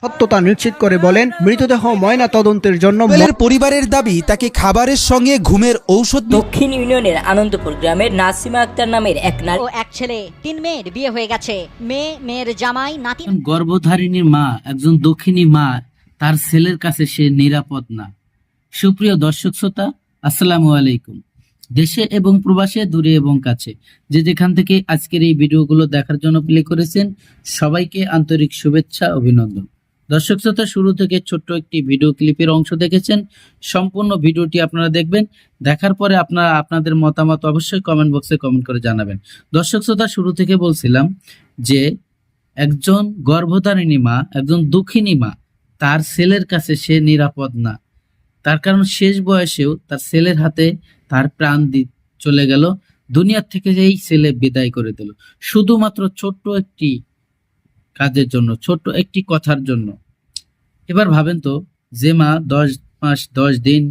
সত্যতা নিশ্চিত করে বলেন মৃতদেহ ময়না তদন্তের জন্য পরিবারের দাবি তাকে খাবারের সঙ্গে ঘুমের ঔষধ দক্ষিণ ইউনিয়নের আনন্দপুর গ্রামের নাসিমা আক্তার নামের এক নারী ও এক ছেলে তিন মেয়ের বিয়ে হয়ে গেছে। মেয়ে মেয়ের জামাই নাতি গর্ভধারিণীর মা একজন দক্ষিণী মা তার ছেলের কাছে সে নিরাপদ না। সুপ্রিয় দর্শক শ্রোতা আসসালামু আলাইকুম। দেশে এবং প্রবাসে দূরে এবং কাছে যে যেখান থেকে আজকের এই ভিডিওগুলো দেখার জন্য প্লে করেছেন সবাইকে আন্তরিক শুভেচ্ছা অভিনন্দন। দর্শক শ্রোতা, শুরু থেকে ছোট্ট একটি ভিডিও ক্লিপের অংশ দেখেছেন। সম্পূর্ণ ভিডিওটি আপনারা দেখবেন। দেখার পরে আপনারা, আপনাদের মতামত অবশ্যই কমেন্ট বক্সে কমেন্ট করে জানাবেন। দর্শক শ্রোতা, শুরু থেকে বলছিলাম যে, একজন গর্ভধারিণী মা, একজন দুঃখিনী মা, তার ছেলের কাছে সে নিরাপদ না। তার কারণ শেষ বয়সেও তার ছেলের হাতে তার প্রাণ দি, চলে গেল। দুনিয়ার থেকে এই ছেলে বিদায় করে দিল। শুধুমাত্র ছোট্ট একটি কাজের জন্য, ছোট্ট একটি কথার জন্য। এবার ভাবেন তো, যে মা দশ মাস, দশ দিন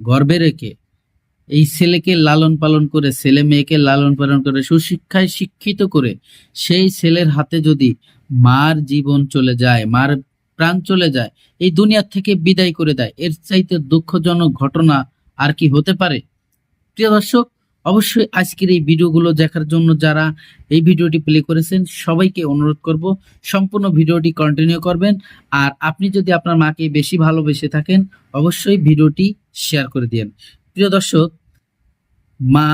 গর্ভে রেখে এই ছেলেকে লালন পালন করে, ছেলে মেয়েকে লালন পালন করে, সুশিক্ষায় শিক্ষিত করে, সেই ছেলের হাতে যদি মার জীবন চলে যায়, মার প্রাণ চলে যায়, এই দুনিয়ার থেকে বিদায় করে দেয়, এর চাইতে দুঃখজনক ঘটনা আর কি হতে পারে? প্রিয় দর্শক অবশ্যই আজকের এই ভিডিওগুলো দেখার জন্য যারা এই ভিডিওটি প্লে করেছেন, সবাইকে অনুরোধ করব সম্পূর্ণ ভিডিওটি কন্টিনিউ করবেন। আর আপনি যদি আপনার মাকে বেশি ভালোবেসে থাকেন, অবশ্যই ভিডিওটি শেয়ার করে দিন প্রিয় দর্শক, মা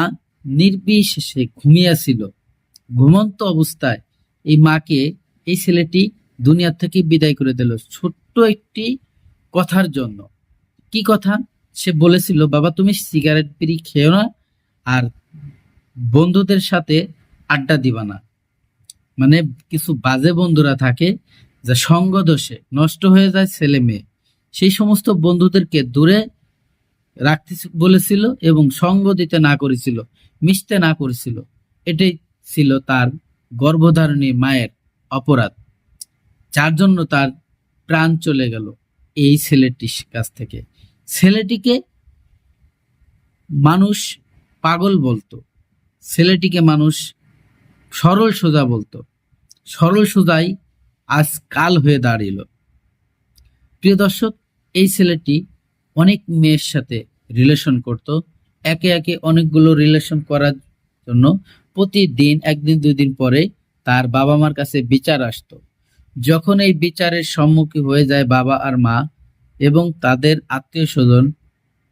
নির্বিশেষে ঘুমিয়েছিল ঘুমন্ত অবস্থায় এই মাকে এই ছেলেটি দুনিয়ার থেকে বিদায় করে দিল। ছোট্ট একটি কথার জন্য। কি কথা? সে বলেছিল, বাবা, তুমি সিগারেট বিড়ি খেও না? আর বন্ধুদের সাথে আড্ডা দিবা না। মানে কিছু বাজে বন্ধুরা থাকে যা সঙ্গ দোষে, নষ্ট হয়ে যায় ছেলে মেয়ে। সেই সমস্ত বন্ধুদেরকে দূরে রাখতে বলেছিল এবং সঙ্গ দিতে না করেছিল, মিশতে না করেছিল। এটাই ছিল তার গর্ভধারণী মায়ের অপরাধ, যার জন্য তার প্রাণ চলে গেল এই ছেলেটির কাছ থেকে। ছেলেটিকে মানুষ পাগল বলতো। ছেলেটিকে মানুষ সরল সোজা বলতো। সরল সোজাই আজ কাল হয়ে দাঁড়িল। প্রিয় দর্শক, এই ছেলেটি অনেক মেয়ের সাথে রিলেশন করত। একে একে অনেকগুলো রিলেশন করার জন্য প্রতিদিন, একদিন দুই দিন পরে তার বাবা মার কাছে বিচার আসতো। যখন এই বিচারের সম্মুখীন হয়ে যায় বাবা আর মা এবং তাদের আত্মীয় স্বজন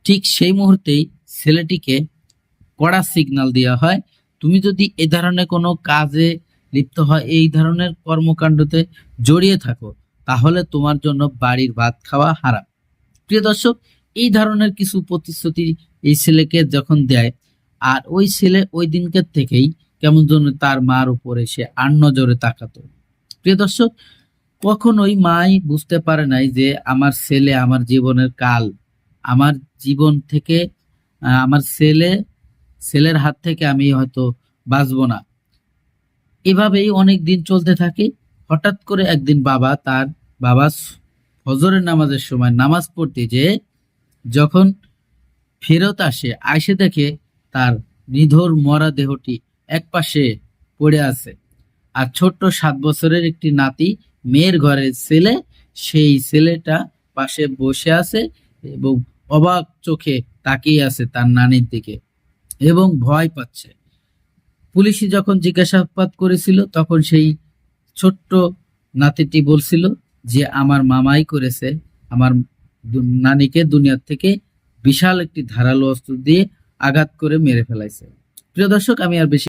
ঠিক সেই মুহূর্তেই ছেলেটিকে কড়া সিগন্যাল দেওয়া হয়। তুমি যদি এ ধরনের কোনো কাজে লিপ্ত হয়, এই ধরনের কর্মকাণ্ডতে জড়িয়ে থাকো, তাহলে তোমার জন্য বাড়ির ভাত খাওয়া হারাম। প্রিয় দর্শক, এই ধরনের কিছু প্রতিশ্রুতি এই ছেলেকে যখন দেয়, আর ওই ছেলে ওই দিনকার থেকেই কেমন যেন তার মার উপরে সে আর নজরে তাকাতো। প্রিয় দর্শক, কখনোই মাই বুঝতে পারে নাই যে আমার ছেলে আমার জীবনের কাল। আমার জীবন থেকে আমার ছেলে ছেলের হাত থেকে আমি হয়তো বাঁচবো না। এভাবেই অনেক দিন চলতে থাকে। হঠাৎ করে একদিন বাবা তার বাবা ফজরের নামাজের সময় নামাজ পড়তে যে যখন ফেরত আসে, আইসে দেখে তার নিধর মরা দেহটি একপাশে পড়ে আছে। আর ছোট্ট সাত বছরের একটি নাতি, মেয়ের ঘরের ছেলে, সেই ছেলেটা পাশে বসে আছে এবং অবাক চোখে তাকিয়ে আছে তার নানির দিকে। এবং ভয় পাচ্ছে। পুলিশি যখন জিজ্ঞাসাবাদ করেছিল, তখন সেই ছোট্ট নাতিটি বলছিল যে, আমার মামাই করেছে। আমার নানিকে দুনিয়ার থেকে বিশাল একটি ধারালো অস্ত্র দিয়ে আঘাত করে মেরে ফেলাইছে। প্রিয় দর্শক, আমি আর বেশি